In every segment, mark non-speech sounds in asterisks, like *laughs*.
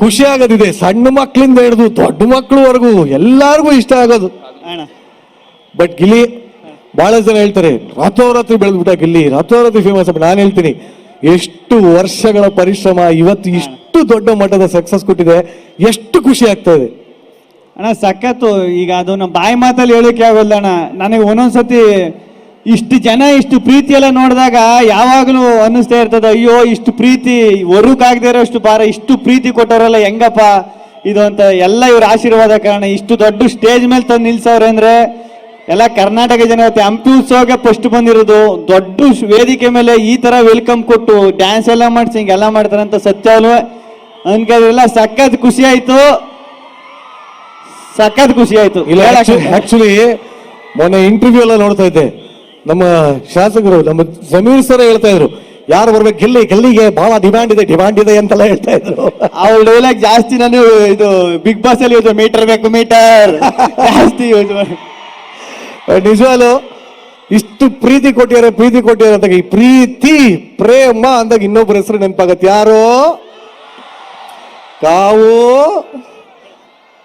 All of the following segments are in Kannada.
ಖುಷಿ ಆಗೋದಿದೆ. ಸಣ್ಣ ಮಕ್ಕಳಿಂದ ಹಿಡಿದು ದೊಡ್ಡ ಮಕ್ಕಳವರೆಗೂ ಎಲ್ಲಾರ್ಗೂ ಇಷ್ಟ ಆಗೋದು. ಅಣ್ಣ. ಬಟ್ ಗಿಲಿ ಬಹಳ ಜನ ಹೇಳ್ತಾರೆ ರಾತ್ರೋರಾತ್ರಿ ಬೆಳೆದ್ಬಿಟ್ಟ ಗಿಲ್ಲಿ ರಾತ್ರೋರಾತ್ರಿ ಫೇಮಸ್ ನಾನು ಹೇಳ್ತೀನಿ. ಎಷ್ಟು ವರ್ಷಗಳ ಪರಿಶ್ರಮ ಇವತ್ತು ಇಷ್ಟು ದೊಡ್ಡ ಮಟ್ಟದ ಸಕ್ಸಸ್ ಕೊಟ್ಟಿದೆ. ಎಷ್ಟು ಖುಷಿ ಆಗ್ತಾ ಇದೆ. ಅಣ್ಣ ಸಖತ್ತು. ಈಗ ಅದು ನಮ್ಮ ಬಾಯಿ ಮಾತಲ್ಲಿ ಹೇಳೋಕೆ ಆಗೋಲ್ಲ ಅಣ್ಣ. ನನಗೆ ಒಂದೊಂದ್ಸತಿ ಇಷ್ಟು ಜನ ಇಷ್ಟು ಪ್ರೀತಿ ಎಲ್ಲ ನೋಡಿದಾಗ ಯಾವಾಗಲೂ ಅನ್ನಿಸ್ತಾ ಇರ್ತದೆ ಅಯ್ಯೋ ಇಷ್ಟು ಪ್ರೀತಿ ಹೊರಗಾಗದೇ ಇರೋ ಅಷ್ಟು ಭಾರ ಇಷ್ಟು ಪ್ರೀತಿ ಕೊಟ್ಟವರೆಲ್ಲ ಹೆಂಗಪ್ಪ? ಇದು ಅಂತ ಎಲ್ಲ ಇವ್ರ ಆಶೀರ್ವಾದ ಕಾರಣ ಇಷ್ಟು ದೊಡ್ಡ ಸ್ಟೇಜ್ ಮೇಲೆ ತಂದು ನಿಲ್ಸವ್ರೆ ಅಂದ್ರೆ ಎಲ್ಲ ಕರ್ನಾಟಕ ಜನ ಇವತ್ತು ಹಂಪಿ ಉತ್ಸವಕ್ಕೆ ಫಸ್ಟ್ ಬಂದಿರೋದು. ದೊಡ್ಡ ವೇದಿಕೆ ಮೇಲೆ ಈ ತರ ವೆಲ್ಕಮ್ ಕೊಟ್ಟು ಡ್ಯಾನ್ಸ್ ಎಲ್ಲ ಮಾಡಿಸಿ ಹಿಂಗೆಲ್ಲ ಮಾಡ್ತಾರಂತ ಸತ್ಯ ಅನ್ಕೆಲ್ಲ ಸಖತ್ ಖುಷಿ ಆಯ್ತು. ಸಖತ್ ಖುಷಿ ಆಯ್ತು. ಆಕ್ಚುಲಿ ಮೊನ್ನೆ ಇಂಟರ್ವ್ಯೂ ಎಲ್ಲ ನೋಡ್ತಾ ಇದ್ದೆ. ನಮ್ಮ ಶಾಸಕರು ನಮ್ಮ ಜಮೀರ್ ಸರ್ ಹೇಳ್ತಾ ಇದ್ರು ಯಾರು ಬರ್ಬೇಕು? ಗೆಲ್ಲಿ ಗೆಲ್ಲಿಗೆ ಬಹಳ ಡಿಮ್ಯಾಂಡ್ ಇದೆ ಡಿಮ್ಯಾಂಡ್ ಇದೆ ಅಂತೆಲ್ಲ ಹೇಳ್ತಾ ಇದ್ರು. ಅವ್ರ ಡೈಲಾಗ್ ಜಾಸ್ತಿ ನಾನು ಇದು ಬಿಗ್ ಬಾಸ್ ಅಲ್ಲಿ ಯೂಸ್ ಮೀಟರ್ ಬೇಕು ಮೀಟರ್ ಜಾಸ್ತಿ ನಿಜವಾಲು ಇಷ್ಟು ಪ್ರೀತಿ ಕೊಟ್ಟಿದ್ದಾರೆ ಪ್ರೀತಿ ಕೊಟ್ಟಿದ್ದಾರೆ ಅಂದಾಗ ಈ ಪ್ರೀತಿ ಪ್ರೇಮ ಅಂದಾಗ ಇನ್ನೊಬ್ಬರ ಹೆಸರು ನೆನಪಾಗತ್ತೆ. ಯಾರು? ಕಾವು?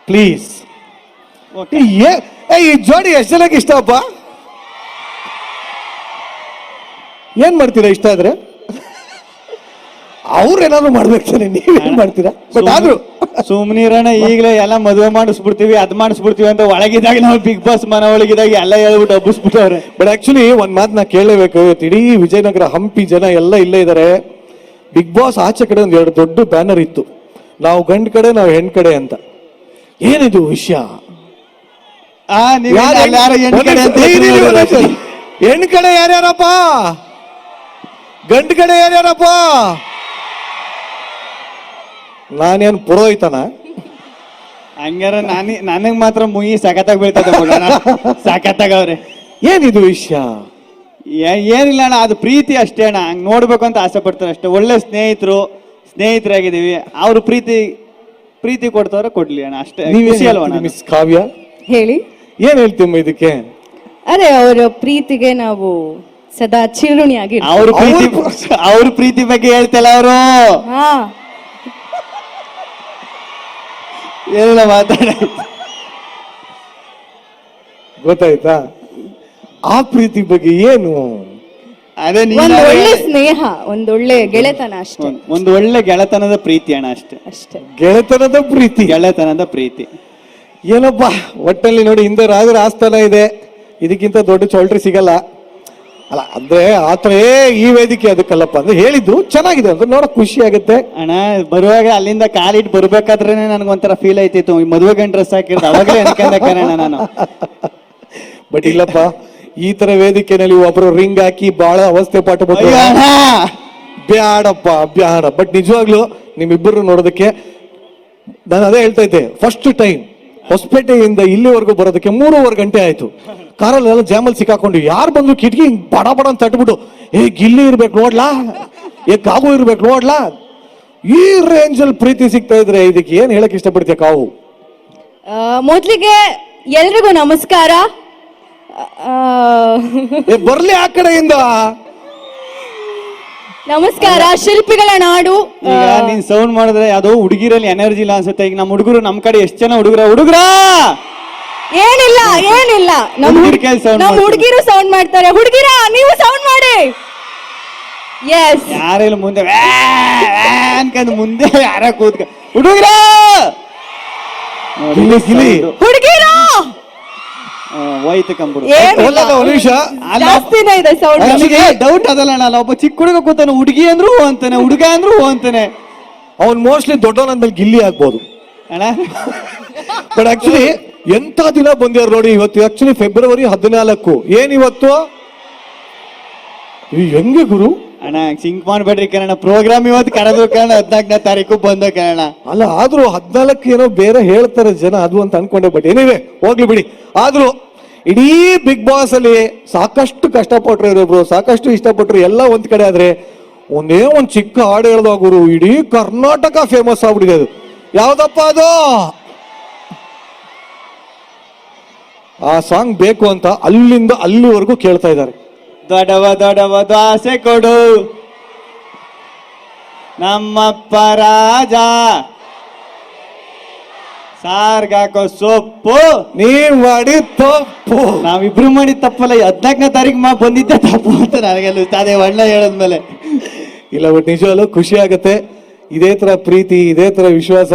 ಪ್ಲೀಸ್ ಈ ಜೋಡಿ ಎಷ್ಟು ಜನಕ್ಕೆ ಇಷ್ಟಪ್ಪ? ಏನ್ ಮಾಡ್ತೀರಾ ಇಷ್ಟ ಆದ್ರೆ? ಅವ್ರೇನಾದ್ರು ನೀವು ಏನು ಮಾಡ್ತೀರಾ? ಬಟ್ ಆದ್ರೂ ಸುಮ್ನಿರಣ ಈಗಲೇ ಎಲ್ಲ ಮದುವೆ ಮಾಡಿಸ್ಬಿಡ್ತೀವಿ ಅದ್ ಮಾಡಿಸ್ಬಿಡ್ತೀವಿ ಅಂತ ಒಳಗಿದಾಗ ನಾವು ಬಿಗ್ ಬಾಸ್ ಮನ ಒಳಗಿದಾಗ ಎಲ್ಲ ಹೇಳ್ಬಿಟ್ಟು ಹಬ್ಬಿಸ್ಬಿಟ್ಟವ್ರೆ ಬಟ್ ಆಕ್ಚುಲಿ ಒಂದ್ ಮಾತು ನಾ ಕೇಳಲೇಬೇಕು. ಇಡೀ ವಿಜಯನಗರ ಹಂಪಿ ಜನ ಎಲ್ಲ ಇಲ್ಲೇ ಇದ್ದಾರೆ ಬಿಗ್ ಬಾಸ್ ಆಚೆ ಕಡೆ ಒಂದ್ ಎರಡು ದೊಡ್ಡ ಬ್ಯಾನರ್ ಇತ್ತು. ನಾವು ಗಂಡ್ ಕಡೆ ನಾವು ಹೆಣ್ ಕಡೆ ಅಂತ. ಏನಿದು ವಿಷಯ? ಹೆಣ್ ಕಡೆ ಯಾರ್ಯಾರಪ್ಪ? ಗಂಡ್ ಕಡೆ ಏನೇನಪ್ಪ? ನಾನೇನ್ ಪುರೋಹಿತನ? ಹಂಗಾರ ನಾನೇ ನನಗ್ ಮಾತ್ರ ಮುಯಿ ಸಖತ್ತಾಗಿ ಬೀಳ್ತದೆ ಸಖತ್ತಾಗವ್ರೆ ಏನಿದು ವಿಷಯ? ಏ- ಏನಿಲ್ಲ ಅಣ್ಣ ಅದು ಪ್ರೀತಿ ಅಷ್ಟೇ ಅಣ್ಣ. ಹಂಗ್ ನೋಡ್ಬೇಕು ಅಂತ ಆಸೆ ಪಡ್ತಾರೆ ಅಷ್ಟೇ. ಒಳ್ಳೆ ಸ್ನೇಹಿತರು ಸ್ನೇಹಿತರಾಗಿದ್ದೀವಿ. ಅವ್ರ ಪ್ರೀತಿ ಪ್ರೀತಿ ಕೊಡ್ತವ್ರೆ ಕೊಡ್ಲಿ ಅಣ್ಣ. ಅಷ್ಟೇ. ಖುಷಿ ಅಲ್ವಾ ಅಣ್ಣ? ಮಿಸ್ ಕಾವ್ಯ? ಹೇಳಿ. ಏನ್ ಹೇಳ್ತೀಮ್ಮ ಇದಕ್ಕೆ? ಅದೇ ಅವರ ಪ್ರೀತಿಗೆ ನಾವು ಸದಾ ಚಿರುಣಿಯಾಗಿ ಅವ್ರ ಪ್ರೀತಿ ಅವ್ರು- ಪ್ರೀತಿ ಬಗ್ಗೆ ಹೇಳ್ತಲ್ಲ ಅವರು? ಹಾ. ಏನಿಲ್ಲ ಮಾತಾಡ. ಗೊತ್ತಾಯ್ತಾ? ಆ ಪ್ರೀತಿ ಬಗ್ಗೆ ಏನು? ಅದೇ ನೀನ್ ಒಂದ್ ಒಳ್ಳೆ ಸ್ನೇಹ ಒಳ್ಳೆ ಗೆಳೆತನ ಅಷ್ಟೇ. ಒಂದ್- ಒಂದು ಒಳ್ಳೆ ಗೆಳೆತನದ ಪ್ರೀತಿ ಅಣ್ಣ ಅಷ್ಟೇ. ಅಷ್ಟೇ. ಗೆಳೆತನದ ಪ್ರೀತಿ? ಗೆಳೆತನದ ಪ್ರೀತಿ. ಏನಪ್ಪ ಒಟ್ಟಲ್ಲಿ ನೋಡಿ ಹಿಂದೆ ರಾಜರ ಆಸ್ಥಾನ ಇದೆ. ಇದಕ್ಕಿಂತ ದೊಡ್ಡ ಚೌಲ್ಟ್ರಿ ಸಿಗಲ್ಲ. ಅಲ್ಲ ಅಂದ್ರೆ ಆತರ ಏ ಈ ವೇದಿಕೆ ಅದಕ್ಕಲ್ಲಪ್ಪ ಅಂದ್ರೆ ಹೇಳಿದ್ದು ಚೆನ್ನಾಗಿದೆ ಅಂದ್ರೆ ನೋಡಕ್ ಖುಷಿ ಆಗುತ್ತೆ. ಅಣ್ಣ ಬರುವಾಗ ಅಲ್ಲಿಂದ ಕಾಲಿಟ್ಟು ಬರ್ಬೇಕಾದ್ರೇನೆ ಒಂಥರ ಫೀಲ್ ಆಯ್ತಿತ್ತು. ಈ ಮದುವೆ ಗಂಡ ಡ್ರೆಸ್ ಹಾಕಿರೋದು ಅವಾಗಲೇ ಅನ್ಕೊಂಡೆ ನಾನು. *laughs* ಬಟ್ ಇಲ್ಲಪ್ಪ ಈ ತರ ವೇದಿಕೆನಲ್ಲಿ ಒಬ್ರು ರಿಂಗ್ ಹಾಕಿ ಬಹಳ ಅವಸ್ಥೆ ಪಾಠ ಅಣ್ಣ! ಬ್ಯಾಡಪ್ಪ ಬ್ಯಾಡ. ಬಟ್ ನಿಜವಾಗ್ಲು ನಿಮ್ಮಿಬ್ಬರು ನೋಡೋದಕ್ಕೆ ನಾನು ಅದೇ ಹೇಳ್ತಾ ಇದ್ದೆ ಫಸ್ಟ್ ಟೈಮ್ ಹೊಸಪೇಟೆಯಿಂದ ಇಲ್ಲಿವರೆಗೂ ಬರೋದಕ್ಕೆ ಮೂರುವರೆ ಗಂಟೆ ಆಯ್ತು. ಕಾರಲ್ಲೆಲ್ಲ ಜಾಮಲ್ಲಿ ಸಿಕ್ಕಾಕೊಂಡು ಯಾರು ಬಂದು ಕಿಟಕಿ ಹಿಂಗ್ ಬಡ ಬಡ ಅಂತ ತಟ್ಬಿಟ್ಟು ಏ ಗಿಲ್ಲಿ ಇರ್ಬೇಕು ನೋಡ್ಲಾ? ಏ ಕಾವು ಇರ್ಬೇಕು ನೋಡ್ಲಾ? ಈ ರೇಂಜಲ್ಲಿ ಪ್ರೀತಿ ಸಿಗ್ತಾ ಇದ್ರೆ ಇದಕ್ಕೆ ಏನ್ ಹೇಳಕ್ ಇಷ್ಟಪಡ್ತೀಯ ಕಾವು? ಮೊದಲಿಗೆ ಎಲ್ರಿಗೂ ನಮಸ್ಕಾರ. ಏ ಬರ್ಲಿ ಆ ಕಡೆಯಿಂದ. ನಮಸ್ಕಾರ ಶಿಲ್ಪಿಗಳ ನಾಡು. ಈಗ ನೀನ್ ಸೌಂಡ್ ಮಾಡಿದ್ರೆ ಯಾವ್ದೋ ಹುಡುಗಿರಲ್ಲಿ ಎನರ್ಜಿ ಇಲ್ಲ ಅನ್ಸುತ್ತೆ. ಈಗ ನಮ್ಮ ಹುಡುಗರು ನಮ್ ಕಡೆ ಎಷ್ಟು ಜನ ಹುಡುಗರ? ಹುಡುಗರ! ಏನಿಲ್ಲ ಏನಿಲ್ಲ. ನಮ್ ಹುಡ್ಗಿರ್ ಹುಡ್- ಕೈಲ್ sound ನಮ್ ಮಾಡ್ತಾರೆ. ಹುಡುಗಿರು ಸೌಂಡ್ ಮಾಡ್ತಾರೆ. ಹುಡುಗಿರ ನೀವು ಸೌಂಡ್ ಮಾಡಿ. ಎಸ್ ಯಾರೆಲ್ಲ ಮುಂದೆ ವ್ಯಾ, ವ್ಯಾ ಅನ್ಕೊಂಡ್ ಮುಂದೆ ಯಾರ ಕೂತ್ಕ ಹುಡುಗರ! ಹುಡುಗಿರ! ಹೋಯ್ತು ಕಂಬಿಡು. ಒಳ್ಳೆದ ಒಂದ್ ನಿಮಿಷ. ಜಾಸ್ತಿನೇ ಇದೆ ಸೌಂಡ್ ನನಗೆ ಡೌಟ್ ಅದಲ್ಲ ಅಣ್ಣ. ಒಬ್ಬ ಚಿಕ್ಕ ಹುಡುಗ ಕೂತಾನೆ ಹುಡುಗಿ ಅಂದ್ರು ಹೂ ಅಂತಾನೆ ಹುಡುಗ ಅಂದ್ರು ಹೂ ಅಂತಾನೆ. ಅವ್ನ್ ಮೋಸ್ಟ್ಲಿ ದೊಡ್ಡವನಂದ್ಮೇಲೆ ಗಿಲ್ಲಿ ಆಗ್ಬೋದು. ಅಣ್ಣ. ಬಟ್ ಆಕ್ಚುಲಿ ಎಂತ ದಿನ ಬಂದ್ಯಾರ ನೋಡಿ ಇವತ್ತು ಆಕ್ಚುಲಿ ಫೆಬ್ರವರಿ ಹದಿನಾಲ್ಕು. ಏನ್ ಇವತ್ತು? ಈ ಹೆಂಗೆ ಗುರು? ಅಣ್ಣ ಸಿಂಕ್ ಮಾಡ್ಬೇಡ್ರಿ ಕಣ ಪ್ರೋಗ್ರಾಮ್ ಇವತ್ತು ಕರೆದ್ರು ಕಣ ಹದಿನಾಲ್ಕನೇ ತಾರೀಕು ಬಂದ ಕಣ ಅಲ್ಲ, ಆದ್ರೂ ಹದಿನಾಲ್ಕು ಏನೋ ಬೇರೆ ಹೇಳ್ತಾರೆ ಜನ ಅದು ಅಂತ ಅನ್ಕೊಂಡೆ ಬಟ್ ಏನಿವೆ ಹೋಗ್ಲಿ ಬಿಡಿ. ಆದ್ರೂ ಇಡೀ ಬಿಗ್ ಬಾಸ್ ಅಲ್ಲಿ ಸಾಕಷ್ಟು ಕಷ್ಟಪಟ್ರು ಇವರೊಬ್ರು ಸಾಕಷ್ಟು ಇಷ್ಟಪಟ್ರು ಎಲ್ಲ ಒಂದ್ ಕಡೆ ಆದ್ರೆ ಒಂದೇ ಒಂದ್ ಚಿಕ್ಕ ಹಾಡು ಗುರು, ಇಡೀ ಕರ್ನಾಟಕ ಫೇಮಸ್ ಆಗ್ಬಿಟ್ಟಿದೆ ಅದು. ಯಾವ್ದಪ್ಪ ಅದು? ಆ ಸಾಂಗ್ ಬೇಕು ಅಂತ ಅಲ್ಲಿಂದ ಅಲ್ಲಿವರೆಗೂ ಕೇಳ್ತಾ ಇದ್ದಾರೆ. ದೊಡವ ದೊಡವ ದ್ವಾಸೆ ಕೊಡು. ನಮ್ಮಪ್ಪ ರಾಜ. ಸಾರ್ಗಾಕೋ ಸೊಪ್ಪು. ನೀವ್ ಮಾಡಿ ತಪ್ಪು. ನಾವಿಬ್ರು ಮಾಡಿ ತಪ್ಪಲ್ಲ ಹದ್ನಾಲ್ಕನೇ ತಾರೀಕು ಮಾ ಬಂದಿದ್ದೆ ತಪ್ಪು ಅಂತ ನನಗೆಲ್ಲ ಅದೇ ಒಳ್ಳೆ ಹೇಳದ್ಮೇಲೆ. ಇಲ್ಲ ಬಟ್ ನಿಜವಲ್ಲೂ ಖುಷಿ ಆಗತ್ತೆ. ಇದೇ ತರ ಪ್ರೀತಿ ಇದೇ ತರ ವಿಶ್ವಾಸ.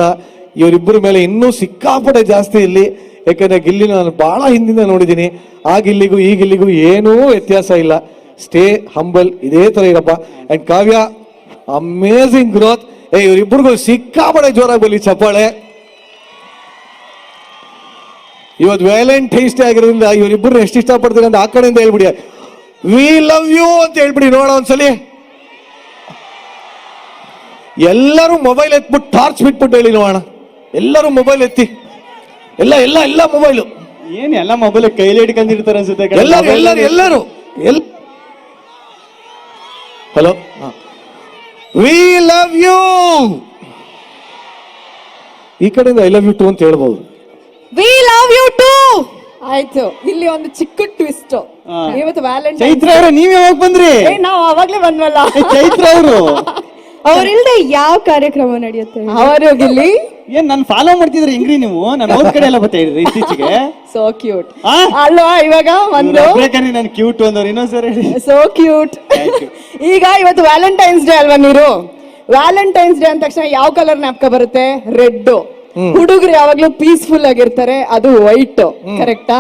ಇವರಿಬ್ಬರ ಮೇಲೆ ಇನ್ನೂ ಸಿಕ್ಕಾಪಟ್ಟೆ ಜಾಸ್ತಿ ಇಲ್ಲಿ. ಯಾಕಂದ್ರೆ ಗಿಲ್ಲಿ ನಾನು ಬಹಳ ಹಿಂದಿಂದ ನೋಡಿದ್ದೀನಿ. ಆ ಗಿಲ್ಲಿಗೂ ಈ ಗಿಲ್ಲಿಗೂ ಏನೂ ವ್ಯತ್ಯಾಸ ಇಲ್ಲ. ಸ್ಟೇ ಹಂಬಲ್ ಇದೇ ತರ ಇರಪ್ಪ. ಅಂಡ್ ಕಾವ್ಯ ಅಮೇಝಿಂಗ್ ಗ್ರೋತ್ ಏ ಇವರಿಬ್ಬರಿಗೂ ಸಿಕ್ಕಾಪಡೆ ಜೋರಾಗಿ ಬರಲಿ ಚಪ್ಪಾಳೆ. ಇವತ್ತು ವ್ಯಾಲೆಂಟೈನ್ಸ್ ಡೇ ಆಗಿರೋದ್ರಿಂದ ಇವರಿಬ್ಬರು ಎಷ್ಟು ಇಷ್ಟಪಡ್ತೀರಿ ಅಂತ ಆ ಕಡೆಯಿಂದ ಹೇಳ್ಬಿಡಿ. ವಿ ಲವ್ ಯು ಅಂತ ಹೇಳ್ಬಿಡಿ ನೋಡ ಒಂದ್ಸಲಿ. ಎಲ್ಲರೂ ಮೊಬೈಲ್ ಎತ್ಬಿಟ್ಟು ಟಾರ್ಚ್ ಬಿಟ್ಬಿಟ್ಟು ಹೇಳಿ ನೋಡೋಣ. ಎಲ್ಲರೂ ಮೊಬೈಲ್ ಎತ್ತಿ. ಎಲ್ಲ ಎಲ್ಲ ಎಲ್ಲ ಮೊಬೈಲು ಏನ್ ಎಲ್ಲ ಮೊಬೈಲ್ ಕೈಲಿ ಹಿಡ್ಕೊಂಡಿರ್ತಾರೆ ಅನ್ಸುತ್ತೆ ಎಲ್ಲರೂ ಎಲ್ಲರೂ ಎಲ್ಲರೂ. ಎಲ್ ಹಲೋ ವಿ ಲವ್ ಯು ಈ ಕಡೆಯಿಂದ ಐ ಲವ್ ಯು ಟು ಅಂತ ಹೇಳ್ಬೋದು. ವಿ ಲವ್ ಯು ಟು ಆಯ್ತು ಇಲ್ಲಿ ಒಂದು ಚಿಕ್ಕ ಟ್ವಿಸ್ಟ್ ಹಾ. ಇವತ್ತು ವ್ಯಾಲೆಂಟೈನ್ ಚೈತ್ರ ಅವ್ರೆ ನೀವ್ ಯಾವಾಗ ಬಂದ್ರಿ? ನಾವು ಅವಾಗ್ಲೇ ಬಂದ್ವಲ್ಲ. ಚೈತ್ರ ಅವರು. *laughs* ಅವ್ರಿಲ್ದೆ ಯಾವ ಕಾರ್ಯಕ್ರಮ ನಡೆಯುತ್ತೆ? ಅವರು ಗಿಲ್ಲಿ ಏನ್ ನನ್ ಫಾಲೋ ಮಾಡ್ತಿದ್ರಿ ಹೆಂಗ್ರಿ ನೀವು? ನಾನು ಅವ್ರ ಕಡೆ ಎಲ್ಲ ಬರ್ತಾ ಇದ್ರಿ ಇತ್ತೀಚೆಗೆ. ಸೋ ಕ್ಯೂಟ್ ಆ? ಅಲ್ವಾ ಇವಾಗ ಒಂದು? ಬೇಕಾದ್ರೆ ನಾನು ಕ್ಯೂಟ್ ಅಂದವ್ರು ಇನ್ನೊಂದ್ಸರಿ ಹೇಳಿ. *laughs* So cute. ಈಗ ಇವತ್ತು ವ್ಯಾಲೆಂಟೈನ್ಸ್ ಡೇ ಅಲ್ವಾ ನೀರು? ವ್ಯಾಲೆಂಟೈನ್ಸ್ ಡೇ ಅಂದ ತಕ್ಷಣ ಯಾವ ಕಲರ್ ನ್ಯಾಪ್ಕ ಬರುತ್ತೆ? ರೆಡ್ ಹುಡುಗರು ಯಾವಾಗ್ಲೂ ಪೀಸ್ಫುಲ್ ಆಗಿರ್ತಾರೆ ಅದು ವೈಟ್ ಕರೆಕ್ಟಾ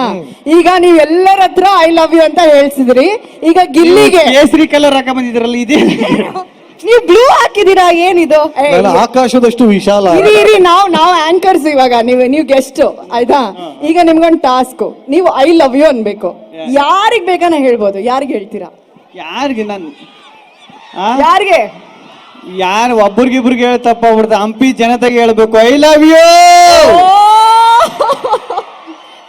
ಈಗ ನೀವ್ ಎಲ್ಲರ ಹತ್ರ ಐ ಲವ್ ಯು ಅಂತ ಹೇಳ್ಸಿದ್ರಿ. ಈಗ ಗಿಲ್ಲಿಗೆ. ಕೇಸರಿ ಕಲರ್ ಹಾಕ ಬಂದಿದ್ರಲ್ಲ ಇದೇ. *laughs* ನೀವ್ ಬ್ಲೂ ಹಾಕಿದೀರಾ ಏನಿದು? ನಾನು ಆಕಾಶದಷ್ಟು ವಿಶಾಲ ಇರಿ ಇರಿ ನಾವ್ ನಾವ್ ಆಂಕರ್ಸ್ ಇವಾಗ. ನೀವು ನೀವು ಗೆಸ್ಟ್ ಆಯ್ತಾ? ಈಗ ನಿಮ್ಗೊಂದು ಟಾಸ್ಕ್ ನೀವು ಐ ಲವ್ ಯು ಅನ್ಬೇಕು. ಯಾರಿಗ್ ಬೇಕಾನ ಹೇಳ್ಬೋದು? ಯಾರಿಗ್ ಹೇಳ್ತೀರಾ? ಯಾರಿಗೆ ನಾನು? ಯಾರಿಗೆ? ಯಾರು ಒಬ್ರಿಗಿಬ್ರಿಗೆ ಹೇಳ್ತಪ್ಪ ಅವ್ರದ್ದು ಹಂಪಿ ಜನತೆಗೆ ಹೇಳ್ಬೇಕು. I love you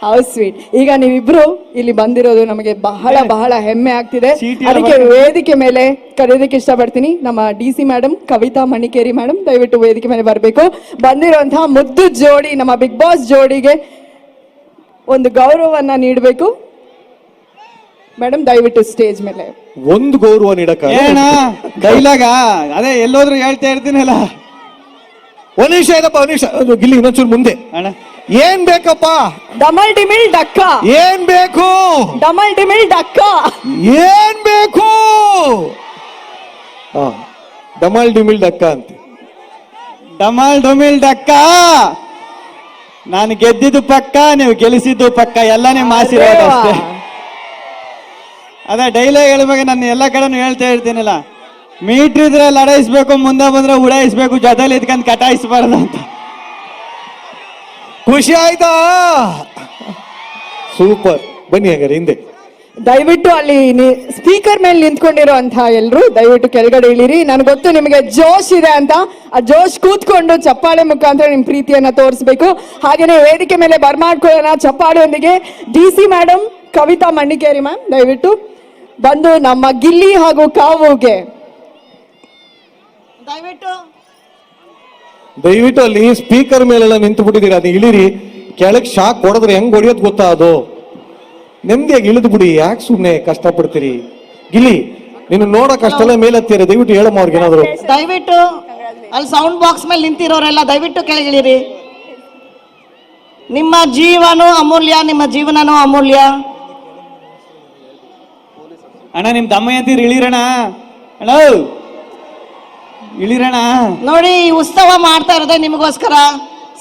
how sweet ಈಗ ನೀವಿಬ್ರು ಇಲ್ಲಿ ಬಂದಿರೋದು ನಮಗೆ ಬಹಳ ಬಹಳ ಹೆಮ್ಮೆ ಆಗ್ತಿದೆ. ಅದಕ್ಕೆ ವೇದಿಕೆ ಮೇಲೆ ಕರೆಯೋದಕ್ಕೆ ಇಷ್ಟಪಡ್ತೀನಿ. ನಮ್ಮ D C madam Kavitha Manikeri madam ದಯವಿಟ್ಟು ವೇದಿಕೆ ಮೇಲೆ ಬರಬೇಕು. ಬಂದಿರುವಂತಹ ಮುದ್ದು ಜೋಡಿ ನಮ್ಮ ಬಿಗ್ ಬಾಸ್ ಜೋಡಿಗೆ ಒಂದು ಗೌರವವನ್ನ ನೀಡಬೇಕು. ಮೇಡಮ್ ದಯವಿಟ್ಟು ಸ್ಟೇಜ್ ಮೇಲೆ. ಒಂದು ಗೌರವ ನೀಡಕ ಏನ? ಡೈಲಾಗ? ಅದೇ ಎಲ್ಲೋದ್ರು ಹೇಳ್ತಾ ಇರ್ತೀನಲ್ಲ. ಒಂದ್ ನಿಮಿಷ ಇದಪ್ಪ ಒಂದ್ ನಿಮಿಷ? ಗಿಲ್ಲಿ ಇನ್ನೊಂಚೂರು ಮುಂದೆ. ಅಣ್ಣ. ಏನ್ ಬೇಕಪ್ಪ? ಡಮಲ್ ಡಿಮಿಲ್ ಡಕ್ಕ. ಏನ್ ಬೇಕು? ಡಮಲ್ ಡಿಮಿಲ್ ಡಕ್ಕ. ಏನ್ ಬೇಕು? ಡಮಲ್ ಡಮಾಲ್ ಡಿಮಿಲ್ ಡಕ್ಕ ಅಂತ. ಡಮಲ್ ಡುಮಿಲ್ ಡಕ್ಕ? ನಾನು ಗೆದ್ದಿದ್ದು ಪಕ್ಕ ನೀವು ಗೆಲ್ಲಿಸಿದ್ದು ಪಕ್ಕ ಎಲ್ಲನೇ ಮಾಸಿರೋದು ಅಷ್ಟೇ. ಅದೇ ಡೈಲಾಗ್ ಹೇಳುವಾಗ ನಾನು ಎಲ್ಲ ಕಡೆನೂ ಹೇಳ್ತಾ ಇರ್ತೀನಲ್ಲ. ಮೀಟ್ರ್ ಇದ್ರೆ ಲಡಾಯಿಸ್ಬೇಕು ಮುಂದೆ ಬಂದ್ರೆ ಉಡಾಯಿಸ್ಬೇಕು ಜೊತೆಲಿ ಇದ್ಕೊಂಡ್ ಕಟಾಯಿಸ್ಬಾರ್ದು ಅಂತ. ಖುಷಿ ಆಯ್ತಾ? ಸೂಪರ್ ಬನ್ನಿ ಹಂಗಾರೆ ಹಿಂದೆ. ದಯವಿಟ್ಟು ಅಲ್ಲಿ ಸ್ಪೀಕರ್ ಮೇಲೆ ನಿಂತ್ಕೊಂಡಿರುವಂತಹ ಎಲ್ರು ದಯವಿಟ್ಟು ಕೆಳಗಡೆ ಇಳಿರಿ. ನನಗೆ ಗೊತ್ತು ನಿಮಗೆ ಜೋಶ್ ಇದೆ ಅಂತ. ಆ ಜೋಶ್ ಕೂತ್ಕೊಂಡು ಚಪ್ಪಾಳೆ ಮುಖಾಂತರ ನಿಮ್ ಪ್ರೀತಿಯನ್ನ ತೋರಿಸ್ಬೇಕು. ಹಾಗೇನೆ ವೇದಿಕೆ ಮೇಲೆ ಬರ್ಮಾಡ್ಕೊಳ್ಳೋಣ ಚಪ್ಪಾಳೆಯೊಂದಿಗೆ. D C madam Kavitha Mannikeri ma'am ದಯವಿಟ್ಟು ಬಂದು ನಮ್ಮ ಗಿಲ್ಲಿ ಹಾಗೂ ಕಾವುಗೆ. ದಯವಿಟ್ಟು ದಯವಿಟ್ಟು ಅಲ್ಲಿ ಸ್ಪೀಕರ್ ಮೇಲೆಲ್ಲ ನಿಂತು ಬಿಟ್ಟಿದ್ದೀರಿ? ಅದು ಇಳಿರಿ. ಕೆಳಗ್ ಶಾಕ್ ಹೊಡೆದ್ರೆ ಹೆಂಗ್ ಹೊಡಿಯೋದ್ ಗೊತ್ತಾ ಅದು? ನೆಮ್ಮದಿಯಾಗಿ ಇಳಿದು ಬಿಡಿ. ಯಾಕೆ ಸುಮ್ನೆ ಕಷ್ಟಪಡ್ತೀರಿ? ಗಿಲಿ ನೀನು ನೋಡಕ್ ಅಷ್ಟೆಲ್ಲ ಮೇಲತ್ತೀರ. ದಯವಿಟ್ಟು ಹೇಳಮ್ಮ ಅವ್ರಿಗೆ ಏನಾದ್ರು. ದಯವಿಟ್ಟು ಅಲ್ಲಿ ಸೌಂಡ್ ಬಾಕ್ಸ್ ಮೇಲೆ ನಿಂತಿರೋರೆಲ್ಲ ದಯವಿಟ್ಟು ಕೆಳಗಿಳಿರಿ ನಿಮ್ಮ ಜೀವನೂ ಅಮೂಲ್ಯ ನಿಮ್ಮ ಜೀವನನೂ ಅಮೂಲ್ಯ. ಅಣ್ಣ ನಿಮ್ ಅಂತೀರಿ? ಇಳಿರಣ್ಣ. ಅಣ್ಣ ಇಳಿರಣ? ನೋಡಿ ಈ ಉತ್ಸವ ಮಾಡ್ತಾ ಇರೋದೇ ನಿಮಗೋಸ್ಕರ.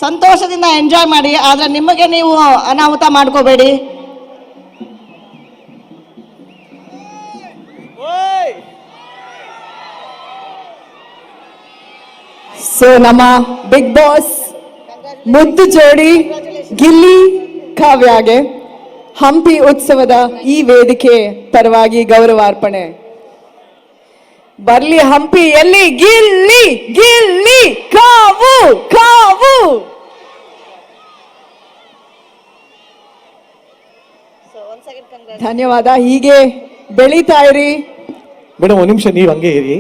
ಸಂತೋಷದಿಂದ ಎಂಜಾಯ್ ಮಾಡಿ ಆದ್ರೆ ನಿಮಗೆ ನೀವು ಅನಾಹುತ ಮಾಡ್ಕೋಬೇಡಿ. ಸೊ ನಮ್ಮ ಬಿಗ್ ಬಾಸ್ ಮುದ್ದು ಜೋಡಿ ಗಿಲ್ಲಿ ಕಾವ್ಯಾಗೆ ಹಂಪಿ ಉತ್ಸವದ ಈ ವೇದಿಕೆ ಪರವಾಗಿ ಗೌರವಾರ್ಪಣೆ. ಬರ್ಲಿ ಹಂಪಿ ಎಲ್ಲಿ? ಗಿಲ್ಲಿ ಗಿಲ್ಲಿ ಕಾವು ಕಾವು. ಧನ್ಯವಾದ. ಹೀಗೆ ಬೆಳೀತಾ ಇರಿ. ಮೇಡಮ್ ಒಂದ್ ನಿಮಿಷ ನೀವು ಹಂಗೆ ಇರಿ.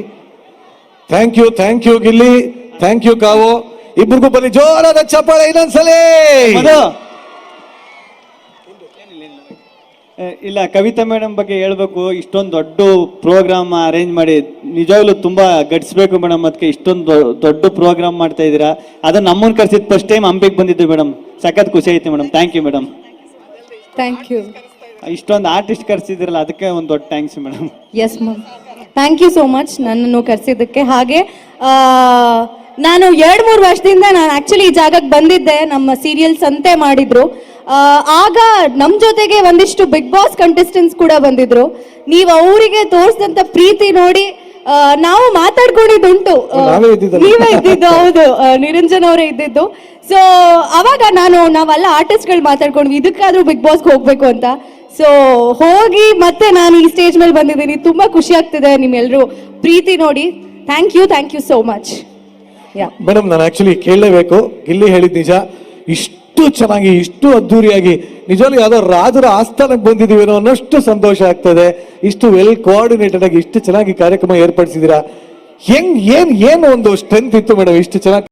Thank you thank you Gilli. Thank you Kavu. ಇಬ್ರಿಗೂ ಬನ್ನಿ. ಜೋರಾದ ಚಪ್ಪಾಳೆ ಇನ್ನೊಂದ್ಸಲಿ ಮಧು ಏ, ಇಲ್ಲ ಕವಿತಾ ಮೇಡಮ್ ಬಗ್ಗೆ ಹೇಳ್ಬೇಕು. ಇಷ್ಟೊಂದು ದೊಡ್ಡ ಪ್ರೋಗ್ರಾಮ್ ಅರೇಂಜ್ ಮಾಡಿ ನಿಜವಾಗ್ಲೂ ತುಂಬಾ ಗಡಿಸ್ಬೇಕು ಮೇಡಮ್ ಅದಕ್ಕೆ ಇಷ್ಟೊಂದು ದೊಡ್ಡ ಪ್ರೋಗ್ರಾಮ್ ಮಾಡ್ತಾ ಇದ್ದೀರಾ. ಅದನ್ನ ನಮ್ಮನ್ನ ಕರೆಸಿದ ಫಸ್ಟ್ ಟೈಮ್ ಹಂಪಿಗೆ ಬಂದಿದ್ದು ಮೇಡಮ್. ಸಖತ್ ಖುಷಿ ಐತಿ madam. Thank you madam. Thank you ಇಷ್ಟೊಂದು ಆರ್ಟಿಸ್ಟ್ ಕರೆಸಿದ್ರಲ್ಲ ಅದಕ್ಕೆ ಒಂದು ದೊಡ್ಡ thanks madam. Yes ma'am thank you so much ನನ್ನನ್ನು ಕರೆಸಿದ್ದಕ್ಕೆ. ಹಾಗೆ ನಾನು ಎರಡು ಮೂರು ವರ್ಷದಿಂದ ನಾನು ಆಕ್ಚುಲಿ ಈ ಜಾಗಕ್ಕೆ ಬಂದಿದ್ದೆ ನಮ್ಮ ಸೀರಿಯಲ್ ಸಂತೆ ಮಾಡಿದ್ರು. ಆಗ ನಮ್ಮ ಜೊತೆಗೆ ಒಂದಿಷ್ಟು ಬಿಗ್ ಬಾಸ್ ಕಂಟೆಸ್ಟೆಂಟ್ಸ್ ಕೂಡ ಬಂದಿದ್ರು. ನೀವು ಅವರಿಗೆ ತೋರಿಸಿದಂತ ಪ್ರೀತಿ ನೋಡಿ ನಾವು ಮಾತಾಡ್ಕೊಂಡಿದ್ದುಂಟು. ನೀವೇ ಇದ್ದಿದ್ದು ಹೌದು. ನಿರಂಜನ್ ಅವರೇ ಇದ್ದಿದ್ದು. ಸೊ ಅವಾಗ ನಾನು ನಾವೆಲ್ಲ ಆರ್ಟಿಸ್ಟ್ಗಳು ಮಾತಾಡ್ಕೊಂಡ್ವಿ ಇದಕ್ಕಾದ್ರೂ ಬಿಗ್ ಬಾಸ್ಗೆ ಹೋಗ್ಬೇಕು ಅಂತ. ಸೊ ಹೋಗಿ ಮತ್ತೆ ನಾನು ಈ ಸ್ಟೇಜ್ ಮೇಲೆ ಬಂದಿದ್ದೀನಿ. ತುಂಬಾ ಖುಷಿ ಆಗ್ತಿದೆ ನಿಮ್ಮೆಲ್ಲರೂ ಪ್ರೀತಿ ನೋಡಿ. Thank you thank you so much madam ನಾನು ಆಕ್ಚುಲಿ ಕೇಳಲೇಬೇಕು. ಇಲ್ಲಿ ಹೇಳಿದ ನಿಜ. ಇಷ್ಟು ಚೆನ್ನಾಗಿ, ಇಷ್ಟು ಅದ್ದೂರಿಯಾಗಿ, ನಿಜವಾಗ್ಲೂ ಯಾವ್ದೋ ರಾಜರ ಆಸ್ಥಾನಕ್ಕೆ ಬಂದಿದ್ದೀವಿ ಅನ್ನೋ ಅನ್ನಷ್ಟು ಸಂತೋಷ ಆಗ್ತದೆ. ಇಷ್ಟು ವೆಲ್ ಕೋಆರ್ಡಿನೇಟೆಡ್ ಆಗಿ, ಇಷ್ಟು ಚೆನ್ನಾಗಿ ಕಾರ್ಯಕ್ರಮ ಏರ್ಪಡಿಸಿದೀರಾ ಹೆಂಗ್, ಏನ್, ಏನು ಒಂದು ಸ್ಟ್ರೆಂತ್ ಇತ್ತು ಮೇಡಮ್ ಇಷ್ಟು ಚೆನ್ನಾಗಿ?